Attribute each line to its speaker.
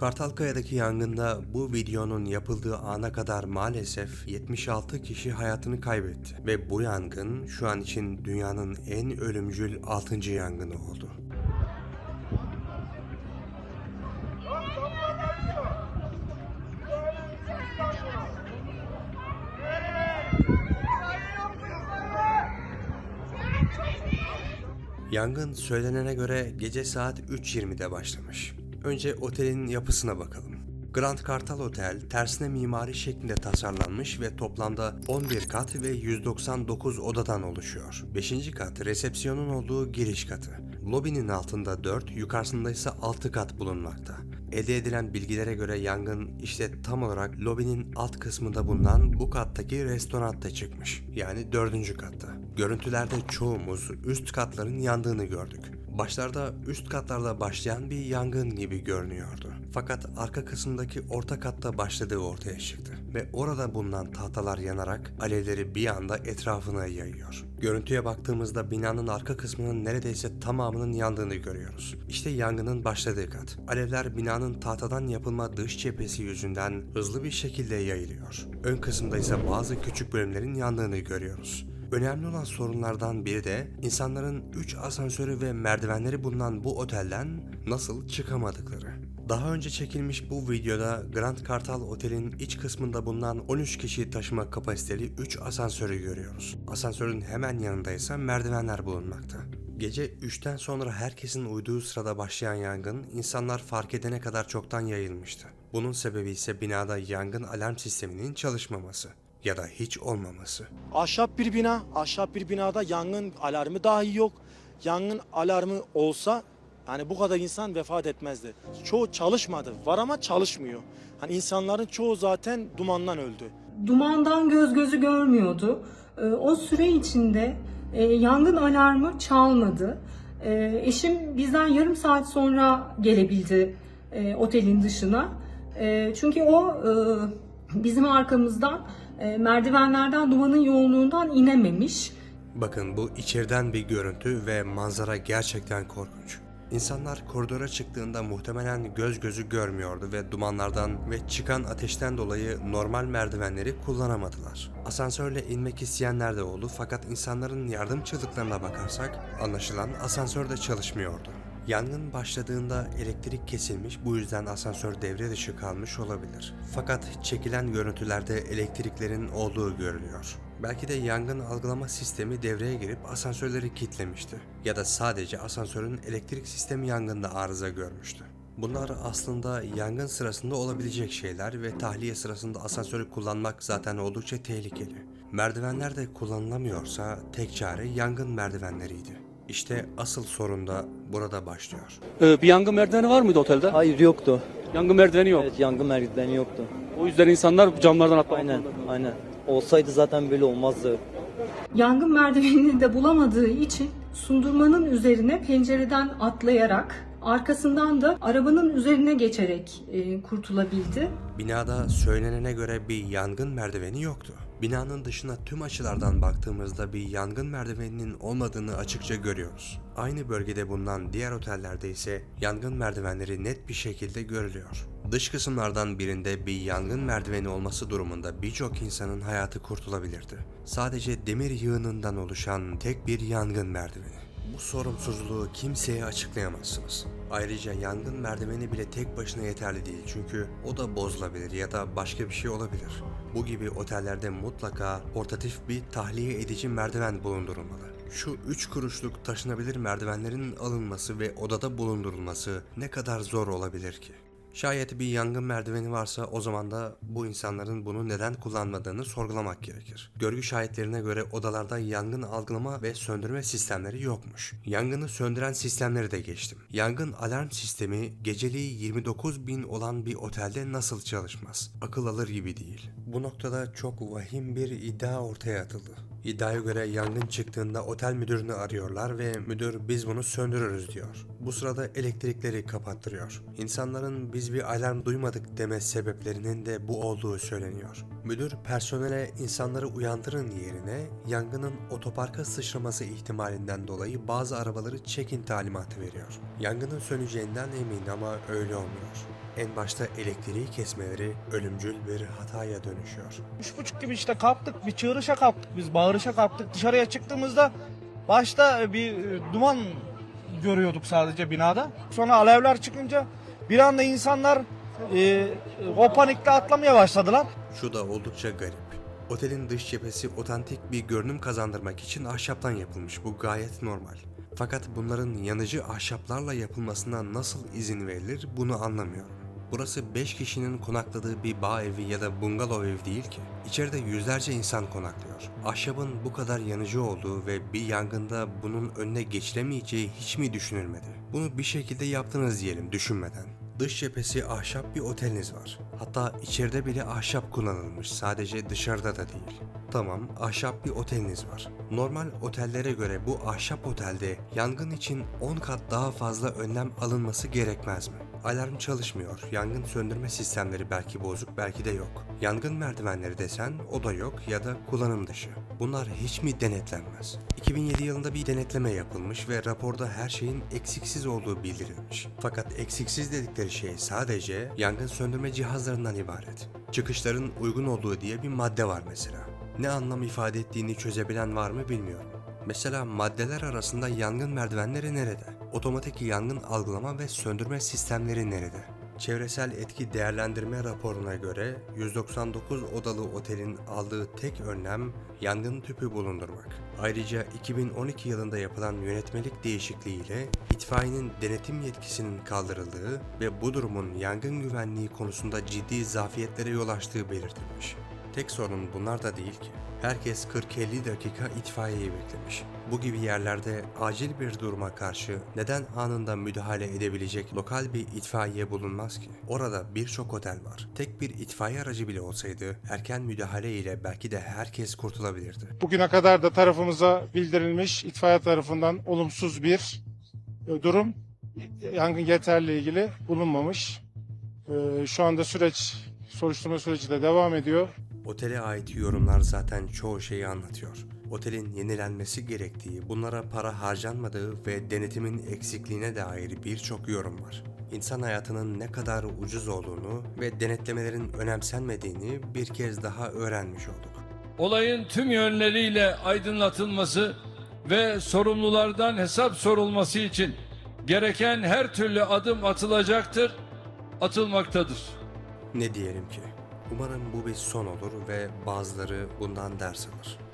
Speaker 1: Kartalkaya'daki yangında bu videonun yapıldığı ana kadar maalesef 76 kişi hayatını kaybetti ve bu yangın şu an için dünyanın en ölümcül 6. yangını oldu. Yangın söylenene göre gece saat 3.20'de başlamış. Önce otelin yapısına bakalım. Grand Kartal Otel tersine mimari şeklinde tasarlanmış ve toplamda 11 kat ve 199 odadan oluşuyor. 5. kat resepsiyonun olduğu giriş katı. Lobinin altında 4, yukarısında ise 6 kat bulunmakta. Elde edilen bilgilere göre yangın işte tam olarak lobinin alt kısmında bulunan bu kattaki restoranda çıkmış. Yani dördüncü katta. Görüntülerde çoğumuz üst katların yandığını gördük. Başlarda üst katlarda başlayan bir yangın gibi görünüyordu. Fakat arka kısımdaki orta katta başladığı ortaya çıktı ve orada bulunan tahtalar yanarak alevleri bir anda etrafına yayıyor. Görüntüye baktığımızda binanın arka kısmının neredeyse tamamının yandığını görüyoruz. İşte yangının başladığı kat. Alevler binanın tahtadan yapılma dış cephesi yüzünden hızlı bir şekilde yayılıyor. Ön kısımda ise bazı küçük bölümlerin yandığını görüyoruz. Önemli olan sorunlardan biri de insanların 3 asansörü ve merdivenleri bulunan bu otelden nasıl çıkamadıkları. Daha önce çekilmiş bu videoda Grand Kartal Otel'in iç kısmında bulunan 13 kişi taşıma kapasiteli 3 asansörü görüyoruz. Asansörün hemen yanında ise merdivenler bulunmakta. Gece 3'ten sonra herkesin uyuduğu sırada başlayan yangın insanlar fark edene kadar çoktan yayılmıştı. Bunun sebebi ise binada yangın alarm sisteminin çalışmaması ya da hiç olmaması.
Speaker 2: Ahşap bir bina, ahşap bir binada yangın alarmı dahi yok. Yangın alarmı olsa yani bu kadar insan vefat etmezdi. Çoğu çalışmadı. Var ama çalışmıyor. Hani insanların çoğu zaten dumandan öldü.
Speaker 3: dumandan göz gözü görmüyordu. Ee, O süre içinde e, yangın alarmı çalmadı. Ee, Eşim bizden yarım saat sonra gelebildi e, otelin dışına. E, Çünkü o e, bizim arkamızdan e, merdivenlerden dumanın yoğunluğundan inememiş.
Speaker 1: Bakın bu içeriden bir görüntü ve manzara gerçekten korkunç. İnsanlar koridora çıktığında muhtemelen göz gözü görmüyordu ve dumanlardan ve çıkan ateşten dolayı normal merdivenleri kullanamadılar. Asansörle inmek isteyenler de oldu fakat insanların yardım çığlıklarına bakarsak anlaşılan asansör de çalışmıyordu. Yangın başladığında elektrik kesilmiş bu yüzden asansör devre dışı kalmış olabilir. Fakat çekilen görüntülerde elektriklerin olduğu görülüyor. Belki de yangın algılama sistemi devreye girip asansörleri kilitlemişti. Ya da sadece asansörün elektrik sistemi yangında arıza görmüştü. Bunlar aslında yangın sırasında olabilecek şeyler ve tahliye sırasında asansörü kullanmak zaten oldukça tehlikeli. Merdivenler de kullanılamıyorsa tek çare yangın merdivenleriydi. İşte asıl sorun da burada başlıyor.
Speaker 4: Ee, bir yangın merdiveni var mıydı otelde?
Speaker 5: Hayır yoktu.
Speaker 4: Yangın merdiveni yok.
Speaker 5: Evet yangın merdiveni yoktu.
Speaker 4: O yüzden insanlar camlardan atlamak
Speaker 5: Aynen
Speaker 4: zorunda
Speaker 5: aynen. Olsaydı zaten böyle olmazdı.
Speaker 3: Yangın merdivenini de bulamadığı için sundurmanın üzerine pencereden atlayarak arkasından da arabanın üzerine geçerek e, kurtulabildi.
Speaker 1: Binada söylenene göre bir yangın merdiveni yoktu. Binanın dışına tüm açılardan baktığımızda bir yangın merdiveninin olmadığını açıkça görüyoruz. Aynı bölgede bulunan diğer otellerde ise yangın merdivenleri net bir şekilde görülüyor. Dış kısımlardan birinde bir yangın merdiveni olması durumunda birçok insanın hayatı kurtulabilirdi. Sadece demir yığınından oluşan tek bir yangın merdiveni. Bu sorumsuzluğu kimseye açıklayamazsınız. Ayrıca yangın merdiveni bile tek başına yeterli değil çünkü o da bozulabilir ya da başka bir şey olabilir. Bu gibi otellerde mutlaka portatif bir tahliye edici merdiven bulundurulmalı. Şu 3 kuruşluk taşınabilir merdivenlerin alınması ve odada bulundurulması ne kadar zor olabilir ki? Şayet bir yangın merdiveni varsa o zaman da bu insanların bunu neden kullanmadığını sorgulamak gerekir. Görgü şahitlerine göre odalarda yangın algılama ve söndürme sistemleri yokmuş. Yangını söndüren sistemleri de geçtim. Yangın alarm sistemi geceliği 29 bin olan bir otelde nasıl çalışmaz? Akıl alır gibi değil. Bu noktada çok vahim bir iddia ortaya atıldı. İddiaya göre yangın çıktığında otel müdürünü arıyorlar ve müdür biz bunu söndürürüz diyor. Bu sırada elektrikleri kapattırıyor. İnsanların biz bir alarm duymadık deme sebeplerinin de bu olduğu söyleniyor. Müdür personele insanları uyandırın yerine yangının otoparka sıçraması ihtimalinden dolayı bazı arabaları çekin talimatı veriyor. Yangının söneceğinden emin ama öyle olmuyor. En başta elektriği kesmeleri ölümcül bir hataya dönüşüyor.
Speaker 6: Üç buçuk gibi işte kalktık, bir çığırışa kalktık biz, bağırışa kalktık. Dışarıya çıktığımızda başta bir e, duman görüyorduk sadece binada. Sonra alevler çıkınca bir anda insanlar e, o panikle atlamaya başladılar.
Speaker 1: Şu da oldukça garip. Otelin dış cephesi otantik bir görünüm kazandırmak için ahşaptan yapılmış. Bu gayet normal. Fakat bunların yanıcı ahşaplarla yapılmasına nasıl izin verilir bunu anlamıyorum. Burası 5 kişinin konakladığı bir bağ evi ya da bungalov ev değil ki. İçeride yüzlerce insan konaklıyor. Ahşabın bu kadar yanıcı olduğu ve bir yangında bunun önüne geçilemeyeceği hiç mi düşünülmedi? Bunu bir şekilde yaptınız diyelim düşünmeden. Dış cephesi ahşap bir oteliniz var. Hatta içeride bile ahşap kullanılmış sadece dışarıda da değil. Tamam ahşap bir oteliniz var. Normal otellere göre bu ahşap otelde yangın için 10 kat daha fazla önlem alınması gerekmez mi? Alarm çalışmıyor, yangın söndürme sistemleri belki bozuk belki de yok. Yangın merdivenleri desen o da yok ya da kullanım dışı. Bunlar hiç mi denetlenmez? 2007 yılında bir denetleme yapılmış ve raporda her şeyin eksiksiz olduğu bildirilmiş. Fakat eksiksiz dedikleri şey sadece yangın söndürme cihazlarından ibaret. Çıkışların uygun olduğu diye bir madde var mesela. Ne anlam ifade ettiğini çözebilen var mı bilmiyorum. Mesela maddeler arasında yangın merdivenleri nerede? Otomatik yangın algılama ve söndürme sistemleri nerede? Çevresel etki değerlendirme raporuna göre 199 odalı otelin aldığı tek önlem yangın tüpü bulundurmak. Ayrıca 2012 yılında yapılan yönetmelik değişikliğiyle itfaiyenin denetim yetkisinin kaldırıldığı ve bu durumun yangın güvenliği konusunda ciddi zafiyetlere yol açtığı belirtilmiş. Tek sorun bunlar da değil ki. Herkes 40-50 dakika itfaiyeyi beklemiş. Bu gibi yerlerde acil bir duruma karşı neden anında müdahale edebilecek lokal bir itfaiye bulunmaz ki? Orada birçok otel var. Tek bir itfaiye aracı bile olsaydı erken müdahale ile belki de herkes kurtulabilirdi.
Speaker 7: Bugüne kadar da tarafımıza bildirilmiş itfaiye tarafından olumsuz bir e, durum yangın yeterli ilgili bulunmamış. E, Şu anda süreç soruşturma süreci de devam ediyor.
Speaker 1: Otele ait yorumlar zaten çoğu şeyi anlatıyor. Otelin yenilenmesi gerektiği, bunlara para harcanmadığı ve denetimin eksikliğine dair birçok yorum var. İnsan hayatının ne kadar ucuz olduğunu ve denetlemelerin önemsenmediğini bir kez daha öğrenmiş olduk.
Speaker 8: olayın tüm yönleriyle aydınlatılması ve sorumlulardan hesap sorulması için gereken her türlü adım atılacaktır, atılmaktadır.
Speaker 1: Ne diyelim ki? Umarım bu bir son olur ve bazıları bundan ders alır.